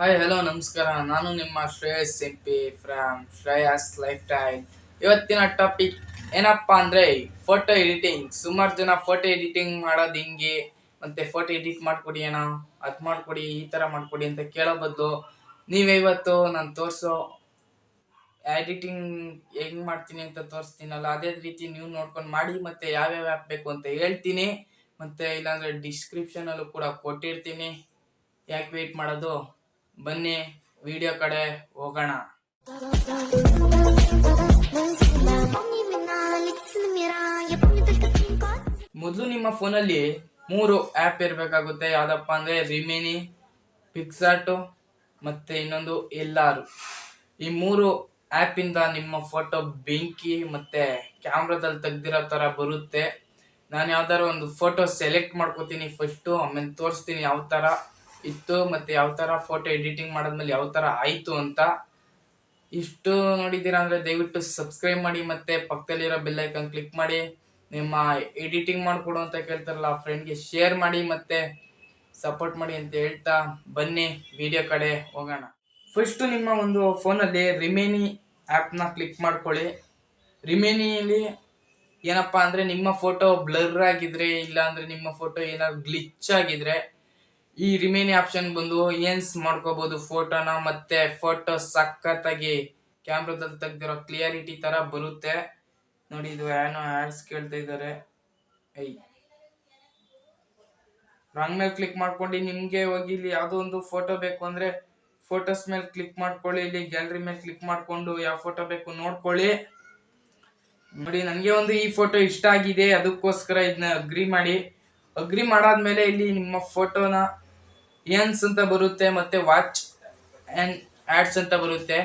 Hi hello ನಮಸ್ಕಾರ. ನಾನು ನಿಮ್ಮ Shreyas Simpi from Shreyas life time ಇವತ್ತಿನ ಟಾಪಿಕ್ ಏನಪ್ಪಾ ಅಂದ್ರೆ ಫೋಟೋ ಎಡಿಟಿಂಗ್ ಸುಮಾರು ಜನ ಫೋಟೋ ಎಡಿಟಿಂಗ್ ಮಾಡೋದು ಹಿಂಗೆ. ಮತ್ತೆ ಫೋಟೋ ಎಡಿಟ್ ಮಾಡ್ಕೊಡಿ ಅಣ್ಣ, ಅದ್ ಮಾಡ್ಕೊಡಿ, ಈ ತರ ಮಾಡ್ಕೊಡಿ ಅಂತ ಕೇಳೋ ಬದಲು ನೀವೇ ಇವತ್ತು ನಾನು ತೋರಿಸೋ ಎಡಿಟಿಂಗ್ ಹೆಂಗ್ ಮಾಡ್ತೀನಿ ಅಂತ ತೋರಿಸ್ತೀನಲ್ಲ, ಅದೇ ರೀತಿ ನೀವು ನೋಡ್ಕೊಂಡು ಮಾಡಿ, ಮತ್ತೆ ಯಾವ್ಯಾವ ಆ್ಯಪ್ ಬೇಕು ಅಂತ ಹೇಳ್ತೀನಿ. ಮತ್ತೆ ಇಲ್ಲಾಂದ್ರೆ ಡಿಸ್ಕ್ರಿಪ್ಷನ್ ಅಲ್ಲೂ ಕೂಡ ಕೊಟ್ಟಿರ್ತೀನಿ. ಯಾಕೆ ವೇಟ್ ಮಾಡೋದು? ಬನ್ನಿ ವಿಡಿಯೋ ಕಡೆ ಹೋಗೋಣ. ಮೊದಲು ನಿಮ್ಮ ಫೋನಲ್ಲಿ ಮೂರು ಆ್ಯಪ್ ಇರಬೇಕಾಗುತ್ತೆ. ಯಾವುದಪ್ಪ ಅಂದರೆ ರಿಮಿನಿ ಪಿಕ್ಸಾಟು ಮತ್ತು ಇನ್ನೊಂದು ಎಲ್ಲಾರು ಈ ಮೂರು ಆ್ಯಪಿಂದ ನಿಮ್ಮ ಫೋಟೋ ಬೆಂಕಿ ಮತ್ತು ಕ್ಯಾಮ್ರಾದಲ್ಲಿ ತೆಗ್ದಿರೋ ಥರ ಬರುತ್ತೆ. ನಾನು ಯಾವ್ದಾದ್ರು ಒಂದು ಫೋಟೋ ಸೆಲೆಕ್ಟ್ ಮಾಡ್ಕೋತೀನಿ ಫಸ್ಟು ಆಮೇಲೆ ತೋರಿಸ್ತೀನಿ ಯಾವ ಥರ ಇತ್ತು ಮತ್ತು ಯಾವ ಥರ ಫೋಟೋ ಎಡಿಟಿಂಗ್ ಮಾಡಿದ್ಮೇಲೆ ಯಾವ ಥರ ಆಯಿತು ಅಂತ ಇಷ್ಟು ನೋಡಿದ್ದೀರಾ ಅಂದರೆ ದಯವಿಟ್ಟು ಸಬ್ಸ್ಕ್ರೈಬ್ ಮಾಡಿ ಮತ್ತು ಪಕ್ಕದಲ್ಲಿರೋ ಐಕನ್ ಕ್ಲಿಕ್ ಮಾಡಿ, ನಿಮ್ಮ ಎಡಿಟಿಂಗ್ ಮಾಡಿಕೊಡು ಅಂತ ಕೇಳ್ತಾರಲ್ಲ ಆ ಫ್ರೆಂಡ್ಗೆ ಶೇರ್ ಮಾಡಿ ಮತ್ತು ಸಪೋರ್ಟ್ ಮಾಡಿ ಅಂತ ಹೇಳ್ತಾ ಬನ್ನಿ ವಿಡಿಯೋ ಕಡೆ ಹೋಗೋಣ. ಫಸ್ಟು ನಿಮ್ಮ ಒಂದು ಫೋನಲ್ಲಿ ರಿಮೇನಿ ಆ್ಯಪ್ನ ಕ್ಲಿಕ್ ಮಾಡ್ಕೊಳ್ಳಿ. ರಿಮೇನಿಯಲ್ಲಿ ಏನಪ್ಪ ಅಂದರೆ ನಿಮ್ಮ ಫೋಟೋ ಬ್ಲರ್ ಆಗಿದ್ರೆ ಇಲ್ಲ ಅಂದರೆ ನಿಮ್ಮ ಫೋಟೋ ಏನಾದ್ರು ಗ್ಲಿಚ್ ಆಗಿದ್ರೆ ಈ ರಿಮೇನಿ ಆಪ್ಷನ್ ಬಂದು ಏನ್ಸ್ ಮಾಡ್ಕೋಬಹುದು ಫೋಟೋನ ಮತ್ತೆ ಫೋಟೋ ಸಖತ್ತಾಗಿ ಕ್ಯಾಮ್ರಾದಲ್ಲಿ ತೆಗ್ದಿರೋ ಕ್ಲಿಯರಿಟಿ ತರ ಬರುತ್ತೆ. ನೋಡಿ, ಇದು ಏನೋ ಆಡ್ಸ್ ಕೇಳ್ತಾ ಇದ್ದಾರೆ. ಐ. ರಾಂಗ್ ಮೇಲೆ ಕ್ಲಿಕ್ ಮಾಡ್ಕೊಂಡು ನಿಮ್ಗೆ ಹೋಗಿ ಇಲ್ಲಿ ಯಾವ್ದೋ ಒಂದು ಫೋಟೋ ಬೇಕು ಅಂದ್ರೆ ಫೋಟೋಸ್ ಮೇಲೆ ಕ್ಲಿಕ್ ಮಾಡ್ಕೊಳ್ಳಿ, ಇಲ್ಲಿ ಗ್ಯಾಲರಿ ಮೇಲೆ ಕ್ಲಿಕ್ ಮಾಡ್ಕೊಂಡು ಯಾವ ಫೋಟೋ ಬೇಕು ನೋಡ್ಕೊಳ್ಳಿ. ನೋಡಿ ನನಗೆ ಒಂದು ಈ ಫೋಟೋ ಇಷ್ಟ ಆಗಿದೆ. ಅದಕ್ಕೋಸ್ಕರ ಇದನ್ನ ಅಗ್ರಿ ಮಾಡಿ. ಅಗ್ರಿ ಮಾಡಾದ್ಮೇಲೆ ಇಲ್ಲಿ ನಿಮ್ಮ ಫೋಟೋನ ಏನ್ಸ್ ಅಂತ ಬರುತ್ತೆ, ಮತ್ತೆ ವಾಚ್ ಆ್ಯಂಡ್ ಆಡ್ಸ್ ಅಂತ ಬರುತ್ತೆ.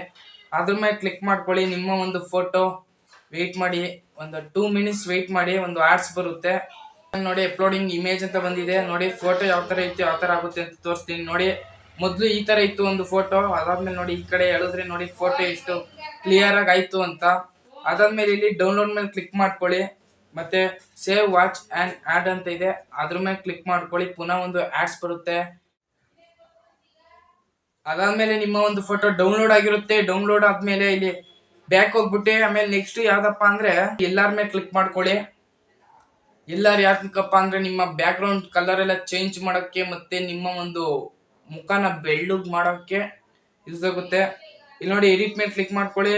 ಅದ್ರ ಮೇಲೆ ಕ್ಲಿಕ್ ಮಾಡ್ಕೊಳ್ಳಿ, ನಿಮ್ಮ ಒಂದು ಫೋಟೋ ವೆಯ್ಟ್ ಮಾಡಿ, ಒಂದು ಟೂ ಮಿನಿಟ್ಸ್ ವೆಯ್ಟ್ ಮಾಡಿ, ಒಂದು ಆಡ್ಸ್ ಬರುತ್ತೆ. ನೋಡಿ ಅಪ್ಲೋಡಿಂಗ್ ಇಮೇಜ್ ಅಂತ ಬಂದಿದೆ. ನೋಡಿ ಫೋಟೋ ಯಾವ ಥರ ಇತ್ತು ಯಾವ ಥರ ಆಗುತ್ತೆ ಅಂತ ತೋರಿಸ್ತೀನಿ. ನೋಡಿ, ಮೊದಲು ಈ ಥರ ಇತ್ತು ಒಂದು ಫೋಟೋ ಅದಾದ್ಮೇಲೆ ನೋಡಿ, ಈ ಕಡೆ ಹೇಳಿದ್ರೆ ನೋಡಿ ಫೋಟೋ ಎಷ್ಟು ಕ್ಲಿಯರ್ ಆಗಿ ಆಯ್ತು ಅಂತ. ಅದಾದ್ಮೇಲೆ ಇಲ್ಲಿ ಡೌನ್ಲೋಡ್ ಮೇಲೆ ಕ್ಲಿಕ್ ಮಾಡ್ಕೊಳ್ಳಿ. ಮತ್ತೆ ಸೇವ್ ವಾಚ್ ಆ್ಯಂಡ್ ಆಡ್ ಅಂತ ಇದೆ. ಅದ್ರ ಮೇಲೆ ಕ್ಲಿಕ್ ಮಾಡ್ಕೊಳ್ಳಿ. ಪುನಃ ಒಂದು ಆಡ್ಸ್ ಬರುತ್ತೆ. ಅದಾದ್ಮೇಲೆ ನಿಮ್ಮ ಒಂದು ಫೋಟೋ ಡೌನ್ಲೋಡ್ ಆಗಿರುತ್ತೆ. ಡೌನ್ಲೋಡ್ ಆದ್ಮೇಲೆ ಇಲ್ಲಿ ಬ್ಯಾಕ್ ಹೋಗ್ಬಿಟ್ಟು, ಆಮೇಲೆ ನೆಕ್ಸ್ಟ್ ಯಾವ್ದಪ್ಪ ಅಂದ್ರೆ ಎಲ್ಲಾರ ಮೇಲೆ ಕ್ಲಿಕ್ ಮಾಡ್ಕೊಳ್ಳಿ. ಎಲ್ಲಾರು ಯಾಕಪ್ಪ ಅಂದ್ರೆ ನಿಮ್ಮ ಬ್ಯಾಕ್ ಗ್ರೌಂಡ್ ಕಲರ್ ಎಲ್ಲ ಚೇಂಜ್ ಮಾಡೋಕ್ಕೆ ಮತ್ತೆ ನಿಮ್ಮ ಒಂದು ಮುಖನ ಬೆಳ್ಳಗ್ ಮಾಡೋಕ್ಕೆ ಯೂಸ್ ಆಗುತ್ತೆ. ಇಲ್ಲಿ ನೋಡಿ ಎಡಿಟ್ ಮೇಲೆ ಕ್ಲಿಕ್ ಮಾಡ್ಕೊಳ್ಳಿ.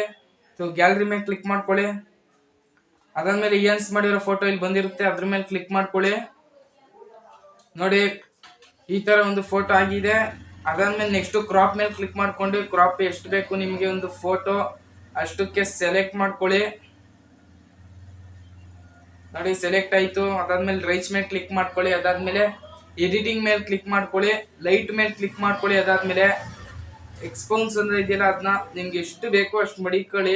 ಗ್ಯಾಲರಿ ಮೇಲೆ ಕ್ಲಿಕ್ ಮಾಡ್ಕೊಳ್ಳಿ. ಅದಾದ್ಮೇಲೆ ಎನ್ಸ್ ಮಾಡಿರೋ ಫೋಟೋ ಇಲ್ಲಿ ಬಂದಿರುತ್ತೆ. ಅದ್ರ ಮೇಲೆ ಕ್ಲಿಕ್ ಮಾಡ್ಕೊಳ್ಳಿ. ನೋಡಿ, ಈ ತರ ಒಂದು ಫೋಟೋ ಆಗಿದೆ. ಅದಾದ್ಮೇಲೆ ನೆಕ್ಸ್ಟ್ ಕ್ರಾಪ್ ಮೇಲೆ ಕ್ಲಿಕ್ ಮಾಡ್ಕೊಂಡು ಕ್ರಾಪ್ ಎಷ್ಟು ಬೇಕು ನಿಮಗೆ ಒಂದು ಫೋಟೋ ಅಷ್ಟಕ್ಕೆ ಸೆಲೆಕ್ಟ್ ಮಾಡ್ಕೊಳ್ಳಿ. ನೋಡಿ ಸೆಲೆಕ್ಟ್ ಆಯ್ತು. ಅದಾದ್ಮೇಲೆ ರೈಚ್ ಮೇಲೆ ಕ್ಲಿಕ್ ಮಾಡ್ಕೊಳ್ಳಿ. ಅದಾದ್ಮೇಲೆ ಎಡಿಟಿಂಗ್ ಮೇಲೆ ಕ್ಲಿಕ್ ಮಾಡ್ಕೊಳ್ಳಿ. ಲೈಟ್ ಮೇಲೆ ಕ್ಲಿಕ್ ಮಾಡ್ಕೊಳ್ಳಿ. ಅದಾದ್ಮೇಲೆ ಎಕ್ಸ್ಪೋನ್ಸ್ ಅಂದ್ರೆ ಇದೆಯಲ್ಲ ಅದನ್ನ ನಿಮ್ಗೆ ಎಷ್ಟು ಬೇಕೋ ಅಷ್ಟು ಮಡಿಕೊಳ್ಳಿ.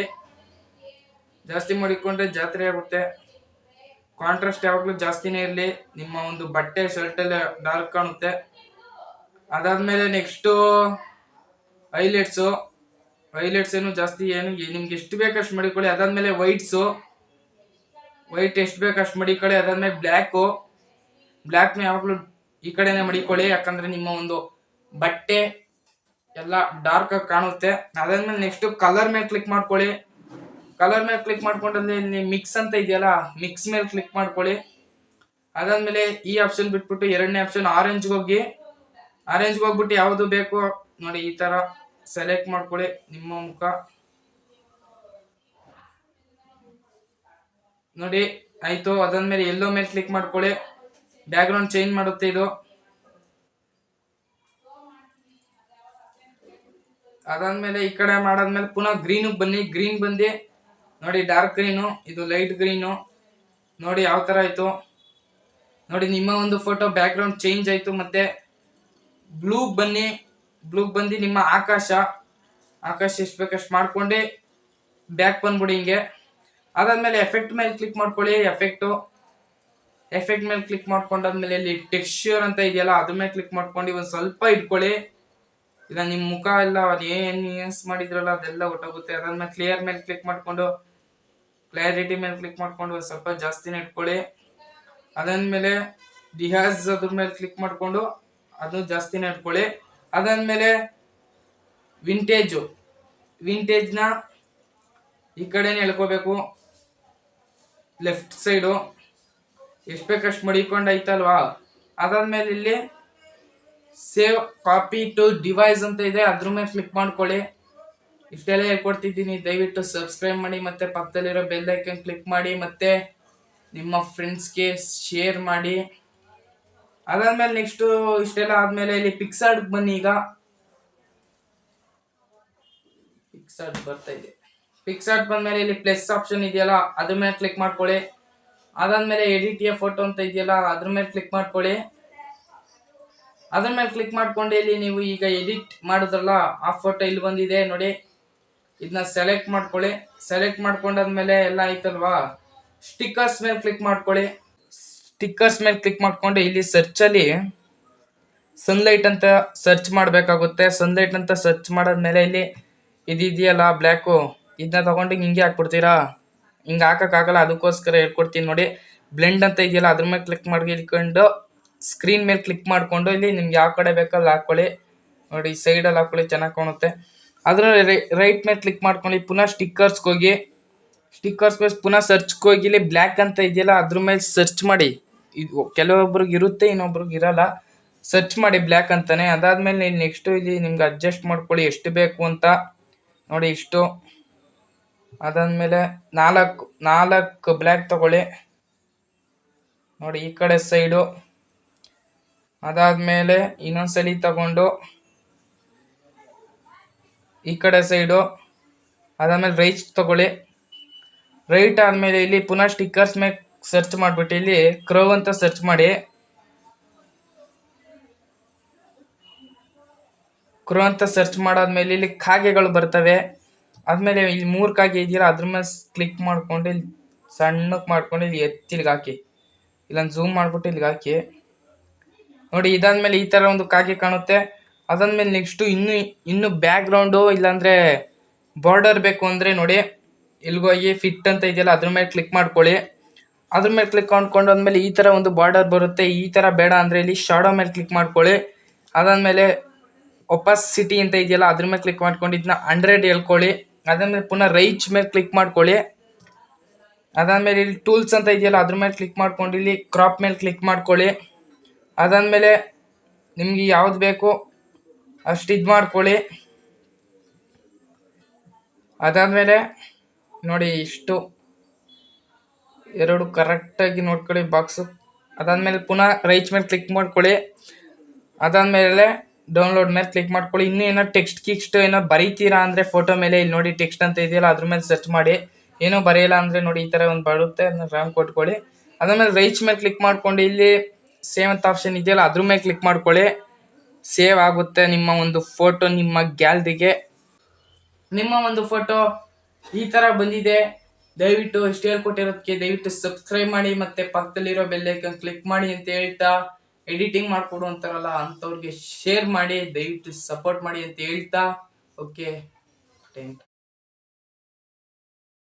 ಜಾಸ್ತಿ ಮಡಿಕೊಂಡ್ರೆ ಜಾತ್ರೆ ಆಗುತ್ತೆ. ಕಾಂಟ್ರಾಸ್ಟ್ ಯಾವಾಗಲೂ ಜಾಸ್ತಿನೇ ಇರಲಿ. ನಿಮ್ಮ ಒಂದು ಬಟ್ಟೆ ಶರ್ಟ್ ಎಲ್ಲ ಡಾರ್ಕ್ ಕಾಣುತ್ತೆ. ಅದಾದ್ಮೇಲೆ ನೆಕ್ಸ್ಟು ಹೈಲೈಟ್ಸು ಹೈಲೈಟ್ಸ್ ಏನು ಜಾಸ್ತಿ ಏನು ನಿಮ್ಗೆ ಎಷ್ಟು ಬೇಕಷ್ಟು ಮಡಿಕೊಳ್ಳಿ. ಅದಾದ್ಮೇಲೆ ವೈಟ್ಸು ವೈಟ್ ಎಷ್ಟು ಬೇಕು ಅಷ್ಟು ಮಡಿಕೊಳ್ಳಿ. ಅದಾದ್ಮೇಲೆ ಬ್ಲ್ಯಾಕು ಬ್ಲ್ಯಾಕ್ನ ಯಾವಾಗಲೂ ಈ ಕಡೆನೇ ಮಡಿಕೊಳ್ಳಿ. ಯಾಕಂದ್ರೆ ನಿಮ್ಮ ಒಂದು ಬಟ್ಟೆ ಎಲ್ಲ ಡಾರ್ಕ್ ಆಗಿ ಕಾಣುತ್ತೆ. ಅದಾದ್ಮೇಲೆ ನೆಕ್ಸ್ಟ್ ಕಲರ್ ಮೇಲೆ ಕ್ಲಿಕ್ ಮಾಡ್ಕೊಳ್ಳಿ. ಕಲರ್ ಮೇಲೆ ಕ್ಲಿಕ್ ಮಾಡ್ಕೊಂಡ್ರೆ ಮಿಕ್ಸ್ ಅಂತ ಇದೆಯಲ್ಲ ಮಿಕ್ಸ್ ಮೇಲೆ ಕ್ಲಿಕ್ ಮಾಡ್ಕೊಳ್ಳಿ. ಅದಾದ್ಮೇಲೆ ಈ ಆಪ್ಷನ್ ಬಿಟ್ಬಿಟ್ಟು ಎರಡನೇ ಆಪ್ಷನ್ ಆರೆಂಜ್ಗೆ ಹೋಗಿ. ಆರೆಂಜ್ಗೆ ಹೋಗ್ಬಿಟ್ಟು ಯಾವುದು ಬೇಕು ನೋಡಿ ಈ ತರ ಸೆಲೆಕ್ಟ್ ಮಾಡ್ಕೊಳ್ಳಿ ನಿಮ್ಮ ಮುಖ. ನೋಡಿ, ಆಯ್ತು. ಅದಾದ್ಮೇಲೆ ಎಲ್ಲೋ ಮೇಲೆ ಕ್ಲಿಕ್ ಮಾಡ್ಕೊಳ್ಳಿ. ಬ್ಯಾಕ್ ಗ್ರೌಂಡ್ ಚೇಂಜ್ ಮಾಡುತ್ತೆ ಇದು. ಅದಾದ್ಮೇಲೆ ಈ ಕಡೆ ಮಾಡಾದ್ಮೇಲೆ ಪುನಃ ಗ್ರೀನ್ ಬನ್ನಿ. ಗ್ರೀನ್ ಬಂದು ನೋಡಿ ಡಾರ್ಕ್ ಗ್ರೀನು ಇದು ಲೈಟ್ ಗ್ರೀನು ನೋಡಿ, ಯಾವ ತರ ಆಯ್ತು? ನೋಡಿ, ನಿಮ್ಮ ಒಂದು ಫೋಟೋ ಬ್ಯಾಕ್ ಗ್ರೌಂಡ್ ಚೇಂಜ್ ಆಯ್ತು, ಮತ್ತೆ ಬ್ಲೂ ಬನ್ನಿ. ಬ್ಲೂ ಬಂದು ನಿಮ್ಮ ಆಕಾಶ. ಆಕಾಶ ಎಷ್ಟು ಬೇಕಷ್ಟು ಮಾಡ್ಕೊಂಡು. ಬ್ಯಾಕ್ ಬಂದ್ಬಿಡಿ ಹಿಂಗೆ. ಅದಾದ್ಮೇಲೆ ಎಫೆಕ್ಟ್ ಮೇಲೆ ಕ್ಲಿಕ್ ಮಾಡ್ಕೊಳ್ಳಿ ಎಫೆಕ್ಟು ಎಫೆಕ್ಟ್ ಮೇಲೆ ಕ್ಲಿಕ್ ಮಾಡ್ಕೊಂಡಾದ್ಮೇಲೆ ಇಲ್ಲಿ ಟೆಕ್ಸ್ಚರ್ ಅಂತ ಇದೆಯಲ್ಲ, ಅದ್ರ ಮೇಲೆ ಕ್ಲಿಕ್ ಮಾಡ್ಕೊಂಡು ಒಂದು ಸ್ವಲ್ಪ ಇಟ್ಕೊಳ್ಳಿ. ಇಲ್ಲ ನಿಮ್ಮ ಮುಖ ಎಲ್ಲ ಏನು ಏನ್ಸ್ ಮಾಡಿದ್ರಲ್ಲ, ಅದೆಲ್ಲ ಒಟ್ಟೋಗುತ್ತೆ. ಅದಾದ್ಮೇಲೆ ಕ್ಲಿಯರ್ ಮೇಲೆ ಕ್ಲಿಕ್ ಮಾಡ್ಕೊಂಡು ಕ್ಲಾರಿಟಿ ಮೇಲೆ ಕ್ಲಿಕ್ ಮಾಡ್ಕೊಂಡು ಸ್ವಲ್ಪ ಜಾಸ್ತಿನೇ ಇಟ್ಕೊಳ್ಳಿ. ಅದಾದ್ಮೇಲೆ ಡಿಹಾಸ್ ಅದ್ರ ಮೇಲೆ ಕ್ಲಿಕ್ ಮಾಡಿಕೊಂಡು ಅದು ಜಾಸ್ತಿನೇ ಇಟ್ಕೊಳ್ಳಿ. ಅದಾದ್ಮೇಲೆ ವಿಂಟೇಜು ವಿಂಟೇಜ್ನ ಈ ಕಡೆನೇ ಎಳ್ಕೋಬೇಕು. ಲೆಫ್ಟ್ ಸೈಡು ಎಷ್ಟು ಬೇಕಷ್ಟು ಮಡಿಕೊಂಡು ಐತಲ್ವಾ? ಅದಾದ್ಮೇಲೆ ಇಲ್ಲಿ ಸೇವ್ ಕಾಪಿ ಟು ಡಿವೈಸ್ ಅಂತ ಇದೆ. ಅದ್ರ ಮೇಲೆ ಕ್ಲಿಕ್ ಮಾಡ್ಕೊಳ್ಳಿ. ಇಷ್ಟೆಲ್ಲ ಹೇಳ್ಕೊಡ್ತಿದ್ದೀನಿ. ದಯವಿಟ್ಟು ಸಬ್ಸ್ಕ್ರೈಬ್ ಮಾಡಿ, ಮತ್ತೆ ಪಕ್ಕದಲ್ಲಿರೋ ಬೆಲ್ ಐಕನ್ ಕ್ಲಿಕ್ ಮಾಡಿ, ಮತ್ತೆ ನಿಮ್ಮ ಫ್ರೆಂಡ್ಸ್ಗೆ ಶೇರ್ ಮಾಡಿ. ಅದಾದ್ಮೇಲೆ ನೆಕ್ಸ್ಟು ಇಷ್ಟೆಲ್ಲ ಆದಮೇಲೆ ಇಲ್ಲಿ ಪಿಕ್ಸಾರ್ಡ್ ಬನ್ನಿ ಈಗ. ಪಿಕ್ಸಾರ್ಟ್ ಬರ್ತಾ ಇದೆ. ಪಿಕ್ಸಾರ್ಟ್ ಬಂದ್ಮೇಲೆ ಇಲ್ಲಿ ಪ್ಲಸ್ ಆಪ್ಷನ್ ಇದೆಯಲ್ಲ, ಅದ್ರ ಮೇಲೆ ಕ್ಲಿಕ್ ಮಾಡ್ಕೊಳ್ಳಿ. ಅದಾದ್ಮೇಲೆ ಎಡಿಟ್ ಎ ಫೋಟೋ ಅಂತ ಇದೆಯಲ್ಲ, ಅದ್ರ ಮೇಲೆ ಕ್ಲಿಕ್ ಮಾಡ್ಕೊಳ್ಳಿ. ಅದ್ರ ಮೇಲೆ ಕ್ಲಿಕ್ ಮಾಡ್ಕೊಂಡು ಇಲ್ಲಿ ನೀವು ಈಗ ಎಡಿಟ್ ಮಾಡಿದ್ರಲ್ಲ, ಆ ಫೋಟೋ ಇಲ್ಲಿ ಬಂದಿದೆ, ನೋಡಿ. ಇದನ್ನ ಸೆಲೆಕ್ಟ್ ಮಾಡ್ಕೊಳ್ಳಿ. ಸೆಲೆಕ್ಟ್ ಮಾಡ್ಕೊಂಡಾದ್ಮೇಲೆ ಎಲ್ಲ ಆಯ್ತಲ್ವಾ? ಸ್ಟಿಕ್ಕರ್ಸ್ ಮೇಲೆ ಕ್ಲಿಕ್ ಮಾಡ್ಕೊಳ್ಳಿ. ಸ್ಟಿಕ್ಕರ್ಸ್ ಮೇಲೆ ಕ್ಲಿಕ್ ಮಾಡ್ಕೊಂಡು ಇಲ್ಲಿ ಸರ್ಚಲ್ಲಿ ಸನ್ಲೈಟ್ ಅಂತ ಸರ್ಚ್ ಮಾಡಬೇಕಾಗುತ್ತೆ. ಸನ್ಲೈಟ್ ಅಂತ ಸರ್ಚ್ ಮಾಡಾದ್ಮೇಲೆ ಇಲ್ಲಿ ಇದಿದೆಯಲ್ಲ ಬ್ಲ್ಯಾಕು ಇದನ್ನ ತಗೊಂಡು ಹಿಂಗೆ ಹಾಕ್ಬಿಡ್ತೀರಾ? ಹಿಂಗೆ ಹಾಕೋಕ್ಕಾಗಲ್ಲ ಅದಕ್ಕೋಸ್ಕರ ಹೇಳ್ಕೊಡ್ತೀನಿ ನೋಡಿ. ಬ್ಲೆಂಡ್ ಅಂತ ಇದೆಯಲ್ಲ, ಅದ್ರ ಮೇಲೆ ಕ್ಲಿಕ್ ಮಾಡ್ಕೊಂಡು ಸ್ಕ್ರೀನ್ ಮೇಲೆ ಕ್ಲಿಕ್ ಮಾಡ್ಕೊಂಡು ಇಲ್ಲಿ ನಿಮ್ಗೆ ಯಾವ ಕಡೆ ಬೇಕಲ್ಲಿ ಹಾಕೊಳ್ಳಿ. ನೋಡಿ ಸೈಡಲ್ಲಿ ಹಾಕೊಳ್ಳಿ, ಚೆನ್ನಾಗಿ ಕಾಣುತ್ತೆ. ಅದ್ರ ರೈಟ್ ಮೇಲೆ ಕ್ಲಿಕ್ ಮಾಡ್ಕೊಳ್ಳಿ ಪುನಃ ಸ್ಟಿಕ್ಕರ್ಸ್ಗೆ ಹೋಗಿ ಸ್ಟಿಕ್ಕರ್ಸ್ ಮೇಲೆ ಪುನಃ ಸರ್ಚ್ಗೆ ಹೋಗಿ, ಇಲ್ಲಿ ಬ್ಲ್ಯಾಕ್ ಅಂತ ಇದೆಯಲ್ಲ, ಅದ್ರ ಮೇಲೆ ಸರ್ಚ್ ಮಾಡಿ. ಇದು ಕೆಲವೊಬ್ರಿಗೆ ಇರುತ್ತೆ, ಇನ್ನೊಬ್ರಿಗೆ ಇರಲ್ಲ. ಸರ್ಚ್ ಮಾಡಿ ಬ್ಲ್ಯಾಕ್ ಅಂತಾನೆ. ನೀವು ನೆಕ್ಸ್ಟ್ ಇಲ್ಲಿ ನಿಮ್ಗೆ ಅಡ್ಜಸ್ಟ್ ಮಾಡ್ಕೊಳ್ಳಿ, ಎಷ್ಟು ಬೇಕು ಅಂತ. ನೋಡಿ ಇಷ್ಟು. ಅದಾದಮೇಲೆ ನಾಲ್ಕು ನಾಲ್ಕು ಬ್ಲ್ಯಾಕ್ ತಗೊಳ್ಳಿ. ನೋಡಿ ಈ ಕಡೆ ಸೈಡು ಅದಾದ್ಮೇಲೆ ಇನ್ನೊಂದ್ಸಲಿ ತಗೊಂಡು ಈ ಕಡೆ ಸೈಡು ಅದಾದಮೇಲೆ ರೈಟ್ ತಗೊಳ್ಳಿ. ರೈಟ್ ಆದಮೇಲೆ ಇಲ್ಲಿ ಪುನಃ ಸ್ಟಿಕ್ಕರ್ಸ್ ಮೇಲೆ ಸರ್ಚ್ ಮಾಡ್ಬಿಟ್ಟು ಇಲ್ಲಿ ಕ್ರೋ ಅಂತ ಸರ್ಚ್ ಮಾಡಿ. ಕ್ರೋ ಅಂತ ಸರ್ಚ್ ಮಾಡಾದ್ಮೇಲೆ ಇಲ್ಲಿ ಕಾಗೆಗಳು ಬರ್ತವೆ. ಆದಮೇಲೆ ಇಲ್ಲಿ ಮೂರು ಕಾಗೆ ಇದೆಯಲ್ಲ, ಅದ್ರ ಮೇಲೆ ಕ್ಲಿಕ್ ಮಾಡ್ಕೊಂಡು ಇಲ್ಲಿ ಸಣ್ಣಕ್ಕೆ ಮಾಡ್ಕೊಂಡು ಇಲ್ಲಿ ಎತ್ತಿಲ್ಗೆ ಹಾಕಿ. ಇಲ್ಲೊಂದು ಝೂಮ್ ಮಾಡ್ಬಿಟ್ಟು ಇಲ್ಲಿಗೆ ಹಾಕಿ. ನೋಡಿ, ಇದಾದ್ಮೇಲೆ ಈ ಥರ ಒಂದು ಕಾಗೆ ಕಾಣುತ್ತೆ. ಅದಾದ್ಮೇಲೆ ನೆಕ್ಸ್ಟು ಇನ್ನು ಇನ್ನು ಬ್ಯಾಕ್ ಇಲ್ಲಾಂದರೆ ಬಾರ್ಡರ್ ಬೇಕು ಅಂದರೆ ನೋಡಿ ಇಲ್ಗೋಗಿ ಫಿಟ್ ಅಂತ ಇದೆಯಲ್ಲ, ಅದ್ರ ಮೇಲೆ ಕ್ಲಿಕ್ ಮಾಡ್ಕೊಳ್ಳಿ. ಅದ್ರ ಮೇಲೆ ಕ್ಲಿಕ್ ಮಾಡ್ಕೊಂಡು ಆದ್ಮೇಲೆ ಈ ಥರ ಒಂದು ಬಾರ್ಡರ್ ಬರುತ್ತೆ, ಈ ಥರ ಬೇಡ ಅಂದರೆ ಇಲ್ಲಿ ಶಾಡೋ ಮೇಲೆ ಕ್ಲಿಕ್ ಮಾಡ್ಕೊಳ್ಳಿ. ಅದಾದ್ಮೇಲೆ ಒಪಾಸಿಟಿ ಅಂತ ಇದೆಯಲ್ಲ, ಅದ್ರ ಮೇಲೆ ಕ್ಲಿಕ್ ಮಾಡ್ಕೊಂಡು ಇದನ್ನ ಹಂಡ್ರೆಡ್ ಹೇಳ್ಕೊಳ್ಳಿ. ಅದಾದಮೇಲೆ ಪುನಃ ರೈಚ್ ಮೇಲೆ ಕ್ಲಿಕ್ ಮಾಡ್ಕೊಳ್ಳಿ. ಅದಾದಮೇಲೆ ಇಲ್ಲಿ ಟೂಲ್ಸ್ ಅಂತ ಇದೆಯಲ್ಲ, ಅದ್ರ ಮೇಲೆ ಕ್ಲಿಕ್ ಮಾಡ್ಕೊಂಡು ಇಲ್ಲಿ ಕ್ರಾಪ್ ಮೇಲೆ ಕ್ಲಿಕ್ ಮಾಡ್ಕೊಳ್ಳಿ. ಅದಾದ್ಮೇಲೆ ನಿಮಗೆ ಯಾವ್ದು ಬೇಕು? ಅಷ್ಟು ಇದು ಮಾಡ್ಕೊಳ್ಳಿ. ಅದಾದಮೇಲೆ ನೋಡಿ ಇಷ್ಟು. ಎರಡು ಕರೆಕ್ಟಾಗಿ ನೋಡ್ಕೊಳ್ಳಿ ಬಾಕ್ಸು. ಅದಾದಮೇಲೆ ಪುನಃ ರೈಚ್ ಮೇಲೆ ಕ್ಲಿಕ್ ಮಾಡ್ಕೊಳ್ಳಿ. ಅದಾದಮೇಲೆ ಡೌನ್ಲೋಡ್ ಮೇಲೆ ಕ್ಲಿಕ್ ಮಾಡ್ಕೊಳ್ಳಿ. ಇನ್ನೂ ಏನೋ ಟೆಕ್ಸ್ಟ್ ಕಿಕ್ಸ್ಟ್ ಏನೋ ಬರೀತೀರಾ ಅಂದರೆ ಫೋಟೋ ಮೇಲೆ ಇಲ್ಲಿ ನೋಡಿ ಟೆಕ್ಸ್ಟ್ ಅಂತ ಇದೆಯಲ್ಲ, ಅದ್ರ ಮೇಲೆ ಸರ್ಚ್ ಮಾಡಿ. ಏನೋ ಬರೆಯಲ್ಲ ಅಂದರೆ ನೋಡಿ ಈ ಥರ ಒಂದು ಬರುತ್ತೆ, ಅದನ್ನ ರ್ಯಾಮ್ ಕೊಟ್ಕೊಳ್ಳಿ. ಅದಾದಮೇಲೆ ರೈಚ್ ಮೇಲೆ ಕ್ಲಿಕ್ ಮಾಡ್ಕೊಂಡು ಇಲ್ಲಿ ಸೇವ್ ಅಂತ ಆಪ್ಷನ್ ಇದೆಯಲ್ಲ, ಅದ್ರ ಮೇಲೆ ಕ್ಲಿಕ್ ಮಾಡ್ಕೊಳ್ಳಿ. ಸೇವ್ ಆಗುತ್ತೆ ನಿಮ್ಮ ಒಂದು ಫೋಟೋ ನಿಮ್ಮ ಗ್ಯಾಲರಿಗೆ. ನಿಮ್ಮ ಒಂದು ಫೋಟೋ ಈ ತರ ಬಂದಿದೆ. ದಯವಿಟ್ಟು ಇಷ್ಟು ಹೇಳ್ಕೊಟ್ಟಿರೋದಕ್ಕೆ ದಯವಿಟ್ಟು ಸಬ್ಸ್ಕ್ರೈಬ್ ಮಾಡಿ ಮತ್ತೆ ಪಕ್ಕದಲ್ಲಿರೋ ಬೆಲ್ ಐಕನ್ ಕ್ಲಿಕ್ ಮಾಡಿ ಅಂತ ಹೇಳ್ತಾ ಎಡಿಟಿಂಗ್ ಮಾಡ್ಕೊಡು ಅಂತಾರಲ್ಲ ಅಂಥವ್ರಿಗೆ ಶೇರ್ ಮಾಡಿ ದಯವಿಟ್ಟು ಸಪೋರ್ಟ್ ಮಾಡಿ ಅಂತ ಹೇಳ್ತಾ. ಓಕೆ. ಥ್ಯಾಂಕ್